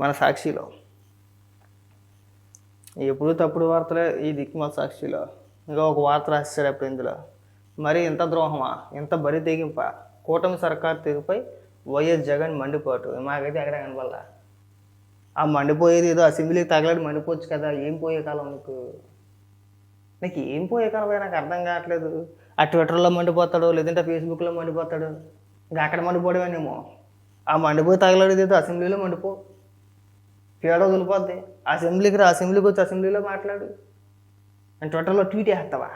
మన సాక్షిలో. ఎప్పుడు తప్పుడు వార్తలే ఈ దిక్కుమాల సాక్షిలో. ఇంకా ఒక వార్త రాసేసాడు అప్పుడు ఇందులో. మరి ఇంత ద్రోహమా? ఇంత బరి తెగింప? కూటమి సర్కార్ తీరుపై వైఎస్ జగన్ మండిపోటు. మాకైతే ఎక్కడ కనపడలా. ఆ మండిపోయేది ఏదో అసెంబ్లీకి తగలడి మండిపోవచ్చు కదా. ఏం పోయే కాలం నీకు? నీకు ఏం పోయే కాలం నాకు అర్థం కావట్లేదు. ఆ ట్విట్టర్లో మండిపోతాడు లేదంటే ఫేస్బుక్లో మండిపోతాడు. ఇంకా అక్కడ మండిపోవడమేనేమో? ఆ మండిపోయి తగలడేది ఏదో అసెంబ్లీలో మండిపో. పేడ వదిలిపోద్ది అసెంబ్లీకి రా అసెంబ్లీకి వచ్చి అసెంబ్లీలో మాట్లాడు. అండ్ ట్విట్టర్లో ట్వీట్ వేస్తావా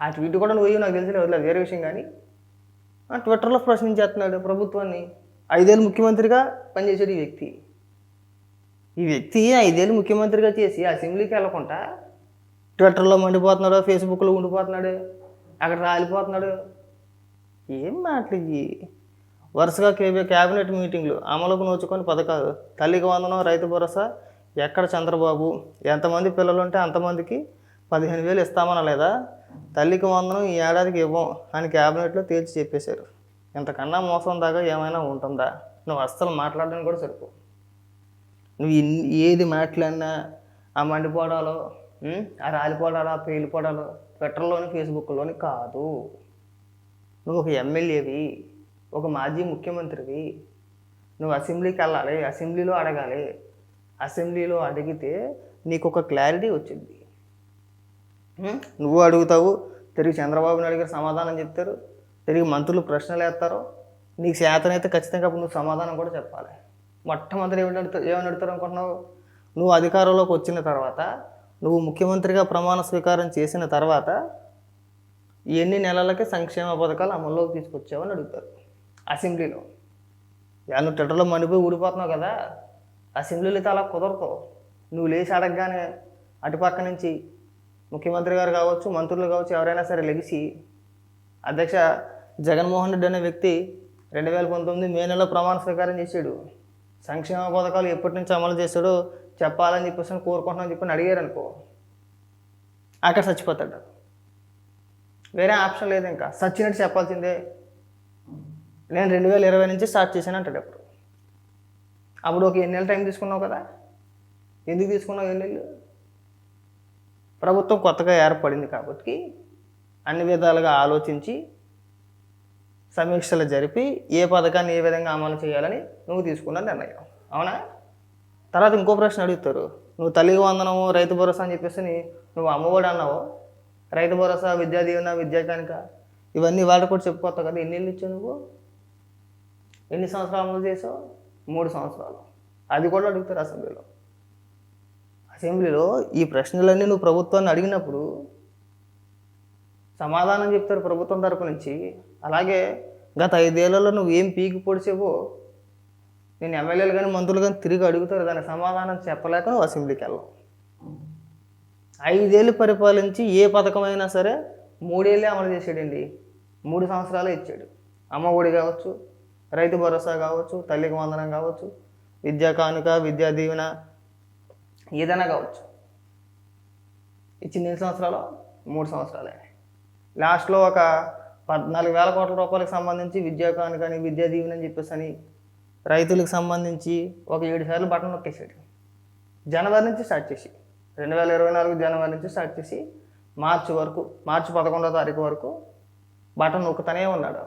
ఆ ట్వీట్ కూడా నువ్వు నాకు తెలిసిన వదిలేదు వేరే విషయం కానీ. ఆ ట్విట్టర్లో ప్రశ్నించేస్తున్నాడు ప్రభుత్వాన్ని. ఐదేళ్ళు ముఖ్యమంత్రిగా పనిచేసాడు ఈ వ్యక్తి. ఈ వ్యక్తి ఐదేళ్ళు ముఖ్యమంత్రిగా చేసి అసెంబ్లీకి వెళ్ళకుండా ట్విట్టర్లో మండిపోతున్నాడు ఫేస్బుక్లో ఉండిపోతున్నాడు అక్కడ రాలిపోతున్నాడు. ఏం మాటలు ఇవి వరుసగా కేబీ క్యాబినెట్ మీటింగ్లు అమలుకు నోచుకొని పథకాలు తల్లికి వందనం రైతు భరోసా ఎక్కడ చంద్రబాబు ఎంతమంది పిల్లలు ఉంటే అంతమందికి పదిహేను వేలు ఇస్తామన్నా లేదా? తల్లికి వందనం ఈ ఏడాదికి ఇవ్వం అని క్యాబినెట్లో తేల్చి చెప్పేశారు. ఇంతకన్నా మోసం దాకా ఏమైనా ఉంటుందా? నువ్వు అస్సలు మాట్లాడడానికి కూడా సరిపో నువ్వు ఏది మాట్లాడినా ఆ మండిపోవడాలో ఆ రాలిపోవడాలో ఆ పేలిపోవడాలు ట్విట్టర్లోని ఫేస్బుక్లోని కాదు. నువ్వు ఒక ఎమ్మెల్యేవి. ఒక మాజీ ముఖ్యమంత్రివి నువ్వు అసెంబ్లీకి వెళ్ళాలి అసెంబ్లీలో అడగాలి అసెంబ్లీలో అడిగితే నీకు ఒక క్లారిటీ వచ్చింది? నువ్వు అడుగుతావు తిరిగి చంద్రబాబు నాయుడు గారు సమాధానం చెప్తారు తిరిగి మంత్రులు ప్రశ్నలు వేస్తారు నీకు చేతనైతే ఖచ్చితంగా అప్పుడు నువ్వు సమాధానం కూడా చెప్పాలి. మొట్టమొదటి ఏమని అడుగుతారు ఏమని అడుగుతారు అనుకుంటున్నావు? నువ్వు అధికారంలోకి వచ్చిన తర్వాత నువ్వు ముఖ్యమంత్రిగా ప్రమాణ స్వీకారం చేసిన తర్వాత ఎన్ని నెలలకి సంక్షేమ పథకాలు అమల్లోకి తీసుకొచ్చావని అడుగుతారు. అసెంబ్లీలో. యా నువ్వు ట్విట్టర్లో మండిపోయి ఊడిపోతున్నావు కదా అసెంబ్లీలో అయితే అలా కుదరదు. నువ్వు లేచి అడగగానే అటుపక్క నుంచి ముఖ్యమంత్రి గారు కావచ్చు మంత్రులు కావచ్చు ఎవరైనా సరే లెగిసి అధ్యక్ష జగన్మోహన్ రెడ్డి అనే వ్యక్తి రెండు వేల పంతొమ్మిది మే నెలలో ప్రమాణ స్వీకారం చేశాడు. సంక్షేమ పథకాలు ఎప్పటి నుంచి అమలు చేశాడో చెప్పాలని చెప్పేసి అని కోరుకుంటున్నామని చెప్పి అడిగారు అనుకో అక్కడ చచ్చిపోతాడు. వేరే ఆప్షన్ లేదు ఇంకా. సచ్చినట్టు చెప్పాల్సిందే. నేను రెండు వేల ఇరవై నుంచి స్టార్ట్ చేశాను అంటాడు అప్పుడు. అప్పుడు ఒక ఎన్ని నెలలు టైం తీసుకున్నావు కదా? ఎందుకు తీసుకున్నావు ఎన్ని నెలలు? ప్రభుత్వం కొత్తగా ఏర్పడింది కాబట్టి అన్ని విధాలుగా ఆలోచించి సమీక్షలు జరిపి ఏ పథకాన్ని ఏ విధంగా అమలు చేయాలని నువ్వు తీసుకున్న నిర్ణయం. అవునా? తర్వాత ఇంకో ప్రశ్న అడుగుతారు. నువ్వు తల్లికి వందనము రైతు భరోసా అని చెప్పేసి నువ్వు అమ్మఒడి అన్నావు. రైతు భరోసా విద్యా దీవెన విద్యా కానుక ఇవన్నీ వాళ్ళు కూడా చెప్పుకోతావు కదా. ఎన్ని ఇచ్చావు నువ్వు? ఎన్ని సంవత్సరాలు అమలు చేసావు? మూడు సంవత్సరాలు. అది కూడా అడుగుతారు అసెంబ్లీలో. అసెంబ్లీలో ఈ ప్రశ్నలన్నీ నువ్వు ప్రభుత్వాన్ని అడిగినప్పుడు సమాధానం చెప్తారు ప్రభుత్వం తరపు నుంచి. అలాగే గత ఐదేళ్ళలో నువ్వు ఏం పీకి పొడిచేవో నేను ఎమ్మెల్యేలు కానీ మంత్రులు కానీ తిరిగి అడుగుతారు. దానికి సమాధానం చెప్పలేక నువ్వు అసెంబ్లీకి వెళ్ళావు. ఐదేళ్ళు పరిపాలించి ఏ పథకమైనా సరే మూడేళ్ళే అమలు చేసాడండి. మూడు సంవత్సరాలే ఇచ్చాడు. అమ్మ ఒడి కావచ్చు రైతు భరోసా కావచ్చు తల్లికి వందనం కావచ్చు విద్యా కానుక విద్యా దీవెన ఏదైనా కావచ్చు. ఇచ్చింది ఎన్ని సంవత్సరాలు? మూడు సంవత్సరాలే. లాస్ట్లో ఒక పద్నాలుగు వేల కోట్ల రూపాయలకు సంబంధించి విద్యా కానుకని విద్యా దీవెన అని చెప్పేసి అని రైతులకు సంబంధించి ఒక ఏడు సార్లు బటన్ నొక్కేసాడు జనవరి నుంచి స్టార్ట్ చేసి రెండు వేల ఇరవై నాలుగు జనవరి నుంచి స్టార్ట్ చేసి మార్చి వరకు మార్చి పదకొండో తారీఖు వరకు బటన్ నొక్కుతూనే ఉన్నాడు.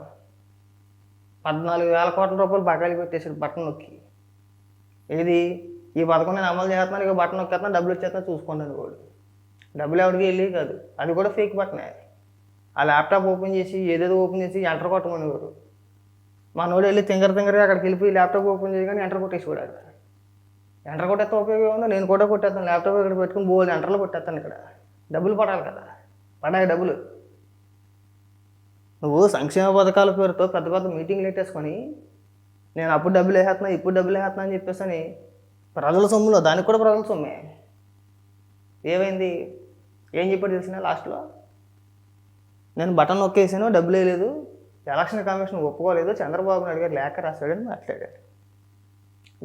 పద్నాలుగు వేల కోట్ల రూపాయలు బకాయిలు పెట్టేసాడు బట్టన్ నొక్కి. ఏది? ఈ పథకం నేను అమలు చేస్తున్నాను ఇక బట్టన్ నొక్కేస్తున్నా డబ్బులు వచ్చేస్తున్నా చూసుకోండి వాడు. డబ్బులు ఎవరికి వెళ్ళి కాదు. అది కూడా ఫేక్ బట్టనే ఆ ల్యాప్టాప్ ఓపెన్ చేసి ఏదేదో ఓపెన్ చేసి ఎంటర్ కొట్టమనేవారు మనోడు వెళ్ళి తింగర తింగర అక్కడికి వెళ్ళిపోయి ల్యాప్టాప్ ఓపెన్ చేయగానే ఎంటర్ కొట్టేసి కూడా ఎంటర్ కొట్టేస్తే ఉపయోగం ఉందో నేను కూడా కొట్టేస్తాను. ల్యాప్టాప్ ఇక్కడ పెట్టుకుని బోల్ ఎంటర్లో కొట్టేస్తాను ఇక్కడ. డబ్బులు పడాలి కదా. పడాయి డబ్బులు. నువ్వు సంక్షేమ పథకాల పేరుతో పెద్ద పెద్ద మీటింగ్లు పెట్టేసుకొని నేను అప్పుడు డబ్బులు వేసేస్తున్నా ఇప్పుడు డబ్బులు వేసేస్తున్నా అని చెప్పేసి అని ప్రజల సొమ్ములో దానికి కూడా ప్రజల సొమ్మే. ఏమైంది? ఏం చెప్పాడు తెలిసిన లాస్ట్లో? నేను బటన్ నొక్కేసాను డబ్బులు వేయలేదు. ఎలక్షన్ కమిషన్ ఒప్పుకోలేదు. చంద్రబాబు నాయుడు గారు లేఖ రాశాడని మాట్లాడాడు.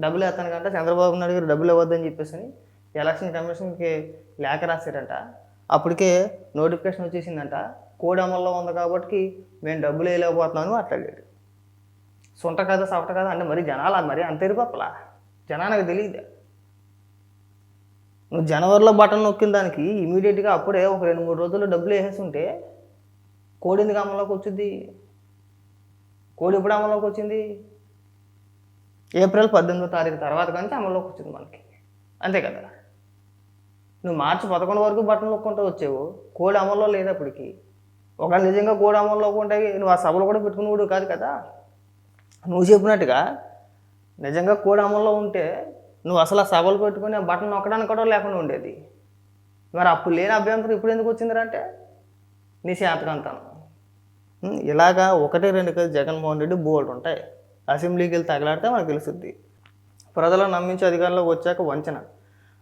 డబ్బులు వేస్తాను కంటే చంద్రబాబు నాయుడు గారు డబ్బులు ఇవ్వద్దని చెప్పేసి ఎలక్షన్ కమిషన్కి లేఖ రాశారంట అప్పటికే నోటిఫికేషన్ వచ్చేసిందంట. కోడి అమల్లో ఉంది కాబట్టి మేము డబ్బులు వేయలేకపోతున్నాను మాట్లాడాడు. సొంత కథ సొంట కదా అంటే మరి జనాలు మరి అంత ఎరిపప్పలా జనానికి తెలియదు. నువ్వు జనవరిలో బటన్ నొక్కిన దానికి ఇమీడియట్గా అప్పుడే ఒక రెండు మూడు రోజుల్లో డబ్బులు వేసేసి ఉంటే కోడి ఎందుకు అమల్లోకి వచ్చింది? కోడి ఎప్పుడు అమల్లోకి వచ్చింది? ఏప్రిల్ పద్దెనిమిదో తారీఖు తర్వాత కానీ అమల్లోకి వచ్చింది మనకి. అంతే కదా? నువ్వు మార్చి పదకొండు వరకు బట్టలు నొక్కుంటూ వచ్చావు. కోడి అమల్లో లేదు ఒక నిజంగా కోడి అమల్లో నువ్వు ఆ సభలు కూడా పెట్టుకునేవాడు కాదు కదా? నువ్వు చెప్పినట్టుగా నిజంగా కోడి అమల్లో ఉంటే నువ్వు అసలు ఆ సభలు పెట్టుకుని ఆ బటన్ నొక్కడానికి కూడా లేకుండా ఉండేది. మరి అప్పుడు లేని అభ్యంతరం ఇప్పుడు ఎందుకు వచ్చిందంటే అంటే నీ శాతకంతాను ఇలాగా ఒకటి రెండు కదా జగన్మోహన్ రెడ్డి బోల్డ్ ఉంటాయి. అసెంబ్లీకి వెళ్ళి తగలాడితే మనకు తెలుస్తుంది ప్రజలను నమ్మించి అధికారంలోకి వచ్చాక వంచన.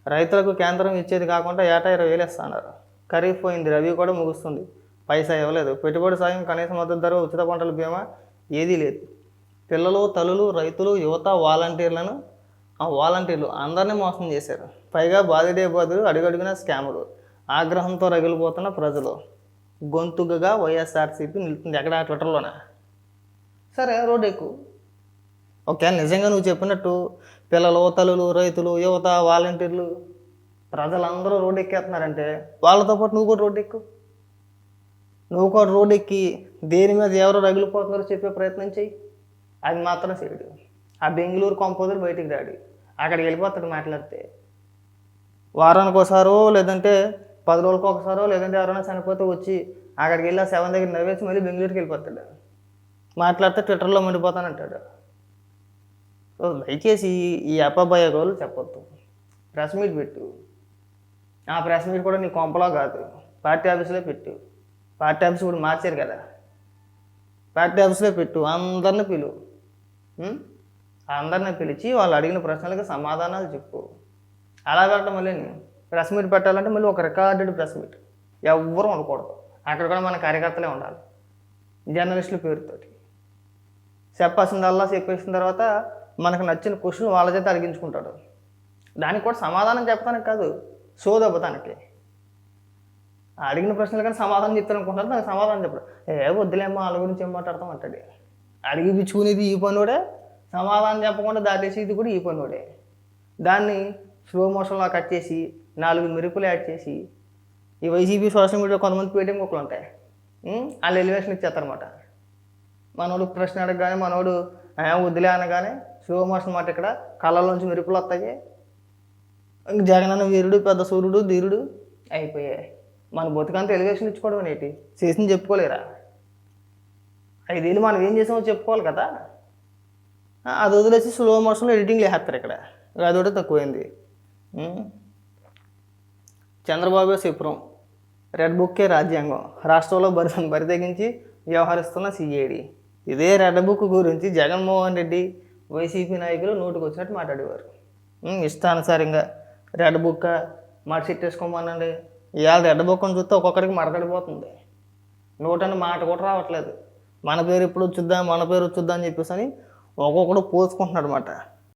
రైతులకు కేంద్రం ఇచ్చేది కాకుండా ఏటా ఇరవై వేలు ఇస్తున్నారు. ఖరీఫ్ పోయింది రవి కూడా ముగుస్తుంది. పైసా ఇవ్వలేదు. పెట్టుబడి సాయం కనీస మద్దతు ధర ఉచిత పంటల బీమా ఏదీ లేదు. పిల్లలు తల్లులు రైతులు యువత వాలంటీర్లను ఆ వాలంటీర్లు అందరినీ మోసం చేశారు. పైగా బాధిడే బాధుడు అడుగడుగున స్కాములు. ఆగ్రహంతో రగిలిపోతున్న ప్రజలు. గొంతుగగా వైఎస్ఆర్సీపీ నిలుతుంది ఎక్కడ? ట్విట్టర్లోనే? సరే రోడ్ ఎక్కువ ఒకవేళ నిజంగా నువ్వు చెప్పినట్టు పిల్లలు తల్లులు రైతులు యువత వాలంటీర్లు ప్రజలందరూ రోడ్డు ఎక్కేస్తున్నారంటే వాళ్ళతో పాటు నువ్వు కూడా రోడ్డు ఎక్కువ నువ్వు కూడా రోడ్డు ఎక్కి దేని మీద ఎవరో రగిలిపోతున్నారో చెప్పే ప్రయత్నం చేయి అది మాత్రం చేయడు ఆ బెంగళూరు కంపోజర్ బయటికి రాడు. అక్కడికి వెళ్ళిపోతాడు మాట్లాడితే. వారానికి ఒకసారో లేదంటే పది రోజులకు ఒకసారో లేదంటే ఎవరైనా చనిపోతే వచ్చి అక్కడికి వెళ్ళి ఆ సెవెన్ దగ్గర నవ్వేసి మళ్ళీ బెంగళూరుకి వెళ్ళిపోతాడు. మాట్లాడితే ట్విట్టర్లో మండిపోతానంటాడు సో దయచేసి ఈ అపభయగోలు చెప్పొద్దు. ప్రెస్ మీట్ పెట్టు. ఆ ప్రెస్ మీట్ కూడా నీ కొంపలో కాదు. పార్టీ ఆఫీస్లో పెట్టు. పార్టీ ఆఫీస్ ఇప్పుడు మార్చారు కదా. పార్టీ ఆఫీస్లో పెట్టు అందరిని పిలువు అందరిని పిలిచి వాళ్ళు అడిగిన ప్రశ్నలకు సమాధానాలు చెప్పు. అలా పెట్టడం మళ్ళీ ప్రెస్ మీట్ పెట్టాలంటే మళ్ళీ ఒక రికార్డెడ్ ప్రెస్ మీట్ ఎవ్వరూ ఉండకూడదు. అక్కడ కూడా మన కార్యకర్తలే ఉండాలి. జర్నలిస్టుల పేరుతోటి. చెప్పాల్సిందల్లా చెప్పేసిన తర్వాత మనకు నచ్చిన క్వశ్చన్ వాళ్ళ చేత అడిగించుకుంటాడు. దానికి కూడా సమాధానం చెప్పడానికి కాదు షో దెబ్బతానికి అడిగిన ప్రశ్నలు కానీ సమాధానం చెప్తాను అనుకుంటారు దానికి సమాధానం చెప్పడు ఏ వద్దులేమ్మా వాళ్ళ గురించి ఏం మాట్లాడతాం అంటాడు. అడిగి పిచ్చుకునేది ఈ పనుడే. సమాధానం చెప్పకుండా దాటేసి ఇది కూడా ఈ పనుడే. దాన్ని స్లో మోషన్లో కట్ చేసి నాలుగు మెరుపులు యాడ్ చేసి ఈ వైసీపీ సోషల్ మీడియా కొంతమంది పేటీఎం కుక్కలు ఉంటాయి. వాళ్ళు ఎలివేషన్ ఇచ్చేస్తారనమాట మనోడు ప్రశ్న అడగగానే మనోడు వద్దులే అనగానే స్లో మోషన్ మాట ఇక్కడ. కళ్ళలోంచి మెరుపులు వస్తాయి. ఇంక జగనన్న వీరుడు పెద్ద సూర్యుడు ధీరుడు అయిపోయాయి. మన బతుకంతా ఎలివేషన్ ఇచ్చుకోవడం ఏంటి? చేసింది చెప్పుకోలేరా? ఐదేళ్ళు మనం ఏం చేసామో చెప్పుకోవాలి కదా. అది వదిలేసి స్లో మోషన్లో ఎడిటింగ్ వేసేస్తారు ఇక్కడ. అదొకటి తక్కువైంది? చంద్రబాబు సిప్రం రెడ్ బుక్కే రాజ్యాంగం. రాష్ట్రంలో బరి బరితెగించి వ్యవహరిస్తున్న సిఐడి ఇదే రెడ్ బుక్ గురించి జగన్మోహన్ రెడ్డి వైసీపీ నాయకులు నోటుకు వచ్చినట్టు మాట్లాడేవారు. ఇష్టానుసారంగా రెడ్ బుక్ మాట సిట్టేసుకోమనండి ఇవాళ రెడ్ చూస్తే ఒక్కొక్కరికి మరకడిపోతుంది. నోటని మాట కూడా రావట్లేదు. మన పేరు ఎప్పుడు వచ్చుద్దాం మన పేరు వచ్చుద్దాం అని చెప్పేసి అని ఒక్కొక్కడు పోసుకుంటున్నాడు అనమాట